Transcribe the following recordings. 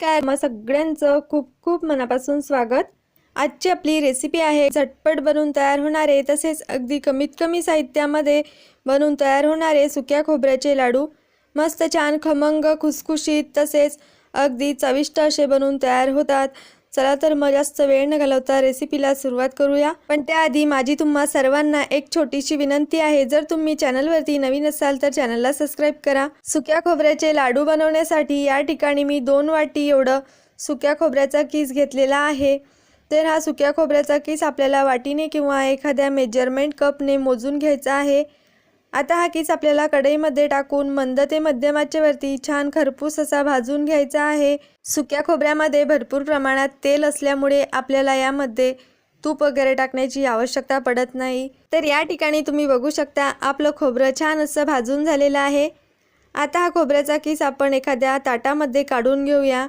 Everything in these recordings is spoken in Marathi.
नमस्कार मग सगळ्यांचं खूप खूप मनापासून स्वागत. आजची आपली रेसिपी आहे झटपट बनवून तयार होणारे तसेच अगदी कमीत कमी साहित्यामध्ये बनवून तयार होणारे सुक्या खोबऱ्याचे लाडू मस्त छान खमंग खुसखुशीत तसेच अगदी चविष्ट असे बनवून तयार होतात. चला तर मग जास्त वेळ न घालवता रेसिपीला सुरुवात करूया. पण त्याआधी माझी तुम्हा सर्वांना एक छोटीशी विनंती आहे. जर तुम्ही चॅनलवरती नवीन असाल तर चॅनलला सबस्क्राईब करा. सुक्या खोबऱ्याचे लाडू बनवण्यासाठी या ठिकाणी मी दोन वाटी एवढं सुक्या खोबऱ्याचा किस घेतलेला आहे. तर हा सुक्या खोबऱ्याचा किस आपल्याला वाटीने किंवा एखाद्या मेजरमेंट कपने मोजून घ्यायचा आहे. आता हा किस आपल्याला कढईमध्ये टाकून मंद ते मध्यम आचेवरती छान खरपूस असा भाजून घ्यायचा आहे. सुक्या खोबऱ्यामध्ये भरपूर प्रमाणात तेल असल्यामुळे आपल्याला यामध्ये तूप वगैरे टाकण्याची आवश्यकता पडत नाही. तर या ठिकाणी तुम्ही बघू शकता आपलं खोबरं छान असं भाजून झालेलं आहे. आता हा खोबऱ्याचा किस आपण एखाद्या ताटामध्ये काढून घेऊया.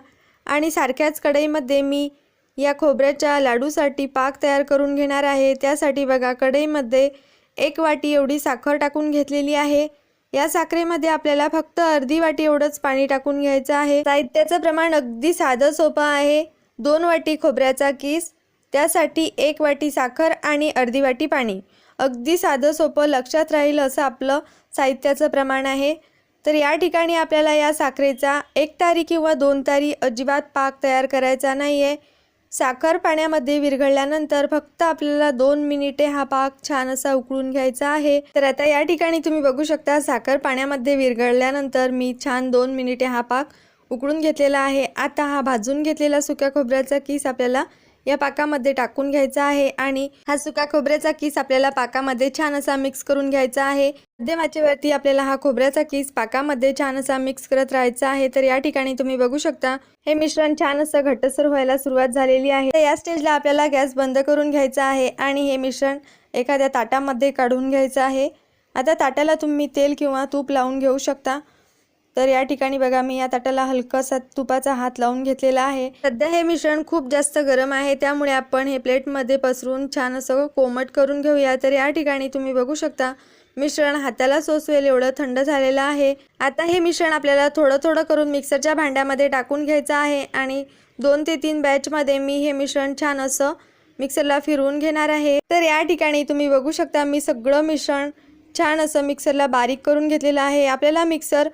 आणि सारख्याच कढईमध्ये मी या खोबऱ्याच्या लाडूसाठी पाक तयार करून घेणार आहे. त्यासाठी बघा कढईमध्ये एक वाटी एवढी साखर टाकून घेतलेली आहे. या साखरेमध्ये आपल्याला फक्त अर्धी वाटी एवढंच पाणी टाकून घ्यायचं आहे. साहित्याचं प्रमाण अगदी साधं सोपं आहे. दोन वाटी खोबऱ्याचा किस त्यासाठी एक वाटी साखर आणि अर्धी वाटी पाणी. अगदी साधं सोपं लक्षात राहील असं आपलं साहित्याचं प्रमाण आहे. तर या ठिकाणी आपल्याला या साखरेचा एक तारी किंवा दोन तारी अजिबात पाक तयार करायचा नाही आहे साखर पाण्यामध्ये विरघळल्यानंतर फक्त आपल्याला दोन मिनिटे हा पाक छान असा उकळून घ्यायचा आहे. तर आता या ठिकाणी तुम्ही बघू शकता साखर पाण्यामध्ये विरघळल्यानंतर मी छान दोन मिनिटे हा पाक उकळून घेतलेला आहे. आता हा भाजून घेतलेला सुक्या खोबऱ्याचा किस आपल्याला या पाकामध्ये टाकून घ्यायचा आहे आणि हा सुका खोबऱ्याचा किस आपल्याला पाकामध्ये छान असा मिक्स करून घ्यायचा आहे. मध्यम आपल्याला हा खोबऱ्याचा किस पाकामध्ये छान असा मिक्स करत राहायचा आहे. तर या ठिकाणी तुम्ही बघू शकता हे मिश्रण छान असं घट्टसर व्हायला सुरुवात झालेली आहे. तर या स्टेजला आपल्याला गॅस बंद करून घ्यायचा आहे आणि हे मिश्रण एखाद्या ताटामध्ये काढून घ्यायचं आहे. आता ताटाला तुम्ही तेल किंवा तूप लावून घेऊ शकता. तर या ठिकाणी बघा मी या ताटाला हलकासा तुपाचा हात लावून घेतलेला आहे. सध्या हे मिश्रण खूप जास्त गरम आहे त्यामुळे आपण हे प्लेटमध्ये पसरून छान असं कोमट करून घेऊया. तर या ठिकाणी तुम्ही बघू शकता मिश्रण हाताला सोसवेल एवढं थंड झालेलं आहे. आता हे मिश्रण आपल्याला थोडं थोडं करून मिक्सरच्या भांड्यामध्ये टाकून घ्यायचं आहे आणि दोन ते तीन बॅचमध्ये मी हे मिश्रण छान असं मिक्सरला फिरवून घेणार आहे. तर या ठिकाणी तुम्ही बघू शकता मी सगळं मिश्रण छान असं मिक्सरला बारीक करून घेतलेलं आहे. आपल्याला मिक्सर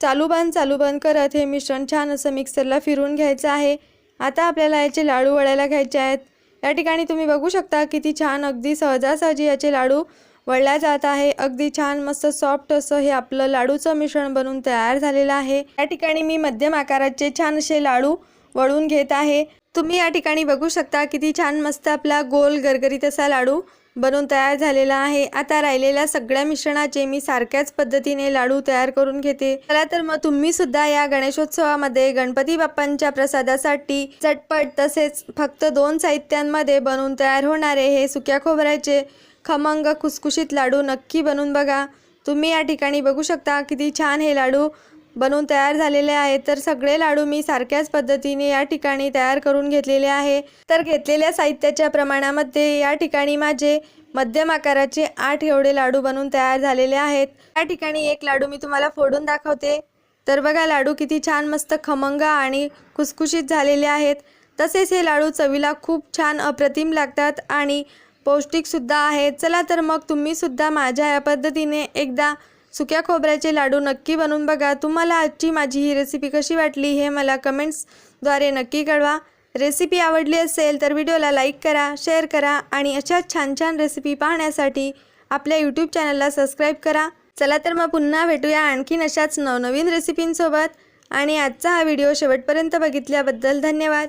चालू बंद चालू बंद करत हे मिश्रण छान असं मिक्सरला फिरून घ्यायचं आहे. आता आपल्याला याचे लाडू वळायला घ्यायचे आहेत. या ठिकाणी तुम्ही बघू शकता किती छान अगदी सहजासहजी याचे लाडू वळल्या जात आहे. अगदी छान मस्त सॉफ्ट असं हे आपलं लाडूचं मिश्रण बनवून तयार झालेलं आहे. या ठिकाणी मी मध्यम आकाराचे छान असे लाडू वळून घेत आहे. तुम्ही या ठिकाणी बघू शकता किती छान मस्त आपला गोल गरगरीत असा लाडू बनवून तयार झालेला आहे. आता राहिलेल्या सगळ्या मिश्रणाचे मी सारख्याच पद्धतीने लाडू तयार करून घेते. चला तर मग तुम्ही सुद्धा या गणेशोत्सवामध्ये गणपती बाप्पांच्या प्रसादासाठी चटपट तसेच फक्त दोन साहित्यांमध्ये बनवून तयार होणारे हे सुक्या खोबऱ्याचे खमंग खुसखुशीत लाडू नक्की बनवून बघा. तुम्ही या ठिकाणी बघू शकता किती छान हे लाडू बनवून तयार झालेले आहेत तर सगळे लाडू मी सारख्याच पद्धतीने या ठिकाणी तयार करून घेतलेले आहे. तर घेतलेल्या साहित्याच्या प्रमाणामध्ये या ठिकाणी माझे मध्यम आकाराचे आठ एवढे लाडू बनवून तयार झालेले आहेत. या ठिकाणी एक लाडू मी तुम्हाला फोडून दाखवते. तर बघा लाडू किती छान मस्त खमंग आणि खुसखुशीत झालेले आहेत. तसेच हे लाडू चवीला खूप छान अप्रतिम लागतात आणि पौष्टिकसुद्धा आहेत. चला तर मग तुम्हीसुद्धा माझ्या या पद्धतीने एकदा सुक्या खोबऱ्याचे लाडू नक्की बनवून बघा. तुम्हाला आजची माझी ही रेसिपी कशी वाटली हे मला कमेंट्सद्वारे नक्की कळवा. रेसिपी आवडली असेल तर व्हिडिओला लाईक करा शेअर करा आणि अशाच छान छान रेसिपी पाहण्यासाठी आपल्या यूट्यूब चॅनलला सबस्क्राईब करा. चला तर मग पुन्हा भेटूया आणखीन अशाच नवनवीन रेसिपींसोबत आणि आजचा हा व्हिडिओ शेवटपर्यंत बघितल्याबद्दल धन्यवाद.